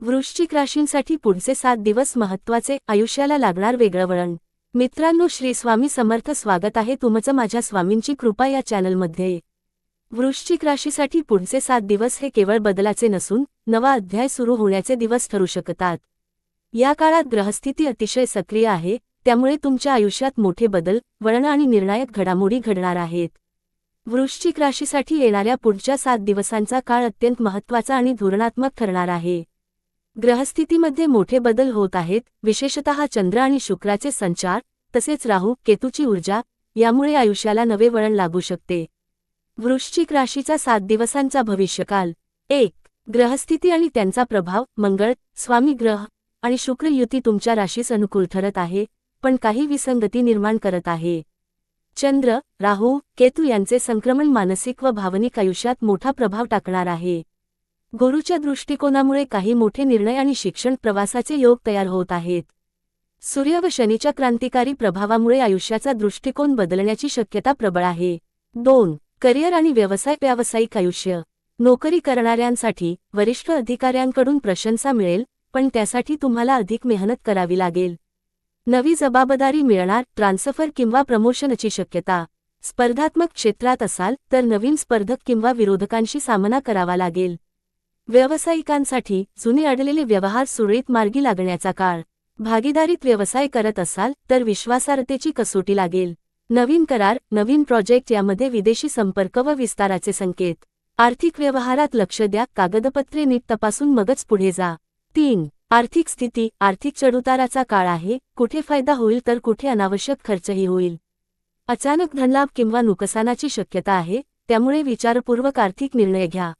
वृश्चिक राशींसाठी पुढचे सात दिवस महत्त्वाचे आयुष्याला लागणार वेगळं वळण. मित्रांनो श्री स्वामी समर्थ स्वागत आहे तुमचं माझ्या स्वामींची कृपा या चॅनलमध्ये. वृश्चिक राशीसाठी पुढचे सात दिवस हे केवळ बदलाचे नसून नवा अध्याय सुरू होण्याचे दिवस ठरू शकतात. या काळात ग्रहस्थिती अतिशय सक्रिय आहे त्यामुळे तुमच्या आयुष्यात मोठे बदल वळण आणि निर्णायक घडामोडी घडणार आहेत. वृश्चिक राशीसाठी येणाऱ्या पुढच्या सात दिवसांचा काळ अत्यंत महत्त्वाचा आणि धोरणात्मक ठरणार आहे. ग्रहस्थितीमध्ये मोठे बदल होत आहेत विशेषतः चंद्र आणि शुक्राचे संचार तसेच राहू केतूची ऊर्जा यामुळे आयुष्याला नवे वळण लागू शकते. वृश्चिक राशीचा सात दिवसांचा भविष्यकाल. एक ग्रहस्थिती आणि त्यांचा प्रभाव मंगळ स्वामी ग्रह आणि शुक्र युती तुमच्या राशीस अनुकूल ठरत आहे पण काही विसंगती निर्माण करत आहे. चंद्र राहू केतू यांचे संक्रमण मानसिक व भावनिक आयुष्यात मोठा प्रभाव टाकणार आहे. गुरुच्या दृष्टिकोनामुळे काही मोठे निर्णय आणि शिक्षण प्रवासाचे योग तयार होत आहेत. सूर्य व शनीच्या क्रांतिकारी प्रभावामुळे आयुष्याचा दृष्टिकोन बदलण्याची शक्यता प्रबळ आहे. दोन करिअर आणि व्यवसाय व्यावसायिक आयुष्य. नोकरी करणाऱ्यांसाठी वरिष्ठ अधिकाऱ्यांकडून प्रशंसा मिळेल पण त्यासाठी तुम्हाला अधिक मेहनत करावी लागेल. नवी जबाबदारी मिळणार ट्रान्सफर किंवा प्रमोशनची शक्यता. स्पर्धात्मक क्षेत्रात असाल तर नवीन स्पर्धक किंवा विरोधकांशी सामना करावा लागेल. व्यावसायिकांसाठी जुने अडलेले व्यवहार सुरळीत मार्गी लागण्याचा काळ. भागीदारीत व्यवसाय करत असाल तर विश्वासार्हतेची कसोटी लागेल. नवीन करार नवीन प्रोजेक्ट यामध्ये विदेशी संपर्क व विस्ताराचे संकेत. आर्थिक व्यवहारात लक्ष द्या कागदपत्रे नीट तपासून मगच पुढे जा. तीन आर्थिक स्थिती आर्थिक चढउताराचा काळ आहे कुठे फायदा होईल तर कुठे अनावश्यक खर्चही होईल. अचानक धनलाभ किंवा नुकसानाची शक्यता आहे त्यामुळे विचारपूर्वक आर्थिक निर्णय घ्या.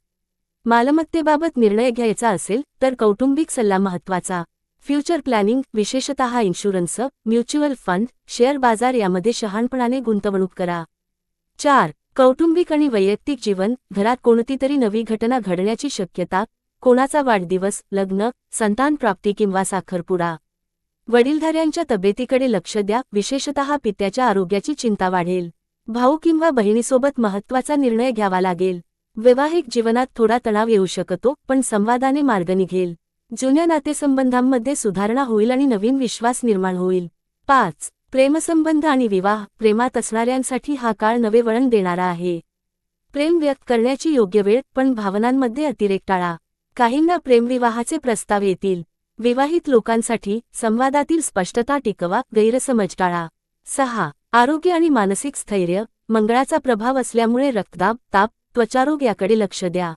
मालमत्तेबाबत निर्णय घ्यायचा असेल तर कौटुंबिक सल्ला महत्त्वाचा फ्युचर प्लॅनिंग विशेषतः इन्शुरन्स म्युच्युअल फंड शेअर बाजार यामध्ये शहाणपणाने गुंतवणूक करा. चार कौटुंबिक आणि वैयक्तिक जीवन घरात कोणतीतरी नवी घटना घडण्याची शक्यता कोणाचा वाढदिवस लग्न संतान प्राप्ती किंवा साखरपुडा. वडीलधाऱ्यांच्या तब्येतीकडे लक्ष द्या विशेषतः पित्याच्या आरोग्याची चिंता वाढेल. भाऊ किंवा बहिणीसोबत महत्त्वाचा निर्णय घ्यावा लागेल. वैवाहिक जीवनात थोडा तणाव येऊ शकतो पण संवादाने मार्ग निघेल. जुन्या नातेसंबंधांमध्ये सुधारणा होईल आणि नवीन विश्वास निर्माण होईल. पाच. प्रेमसंबंध आणि विवाह प्रेमात असणाऱ्यांसाठी हा काळ नवे वळण देणारा आहे. प्रेम व्यक्त करण्याची योग्य वेळ पण भावनांमध्ये अतिरेक टाळा काहींना प्रेमविवाहाचे प्रस्ताव येतील. विवाहित लोकांसाठी संवादातील स्पष्टता टिकवा गैरसमज टाळा. सहा. आरोग्य आणि मानसिक स्थैर्य मंगळाचा प्रभाव असल्यामुळे रक्तदाब ताप त्वचारोग याकडे लक्ष द्या.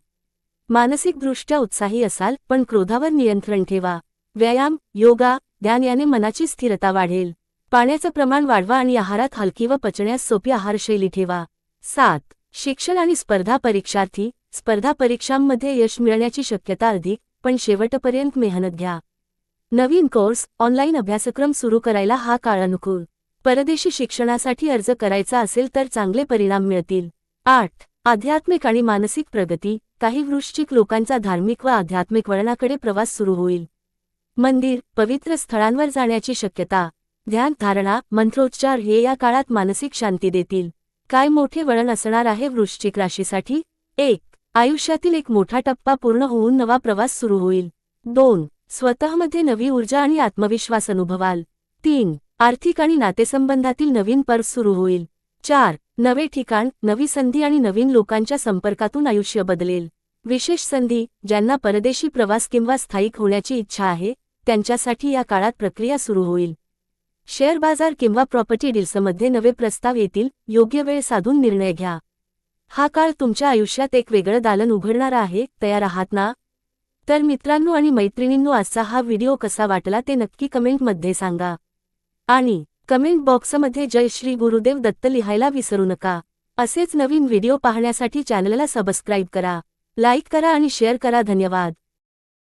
मानसिकदृष्ट्या उत्साही असाल पण क्रोधावर नियंत्रण ठेवा. व्यायाम योगा ध्यान याने मनाची स्थिरता वाढेल. पाण्याचं प्रमाण वाढवा आणि आहारात हलकी व पचण्यास सोपी आहारशैली ठेवा. सात. शिक्षण आणि स्पर्धा परीक्षार्थी स्पर्धा परीक्षांमध्ये यश मिळण्याची शक्यता अधिक पण शेवटपर्यंत मेहनत घ्या. नवीन कोर्स ऑनलाईन अभ्यासक्रम सुरू करायला हा काळ अनुकूल. परदेशी शिक्षणासाठी अर्ज करायचा असेल तर चांगले परिणाम मिळतील. आठ. आध्यात्मिक आणि मानसिक प्रगती काही वृश्चिक लोकांचा धार्मिक व आध्यात्मिक वळणाकडे प्रवास सुरू होईल. मंदिर पवित्र स्थळांवर जाण्याची शक्यता ध्यान धारणा मंत्रोच्चार हे या काळात मानसिक शांती देतील. काय मोठे वळण असणार आहे वृश्चिक राशीसाठी? एक आयुष्यातील एक मोठा टप्पा पूर्ण होऊन नवा प्रवास सुरू होईल. दोन स्वतःमध्ये नवी ऊर्जा आणि आत्मविश्वास अनुभवाल. तीन आर्थिक आणि नातेसंबंधातील नवीन पर्व सुरू होईल. चार नवे ठिकाण नवी संधी आणि नवीन लोकांच्या संपर्कातून आयुष्य बदलेल. विशेष संधी ज्यांना परदेशी प्रवास किंवा स्थायिक होण्याची इच्छा आहे त्यांच्यासाठी या काळात प्रक्रिया सुरू होईल. शेअर बाजार किंवा प्रॉपर्टी डील्समध्ये नवे प्रस्ताव येतील योग्य वेळ साधून निर्णय घ्या. हा काळ तुमच्या आयुष्यात एक वेगळं दालन उघडणारा आहे तयार आहात ना? तर मित्रांनो आणि मैत्रिणींनो आजचा हा व्हिडिओ कसा वाटला ते नक्की कमेंटमध्ये सांगा. आणि कमेंट बॉक्समध्ये जय श्री गुरुदेव दत्त लिहायला विसरू नका. असेच नवीन व्हिडिओ पाहण्यासाठी चॅनलला सबस्क्राईब करा लाईक करा आणि शेअर करा. धन्यवाद.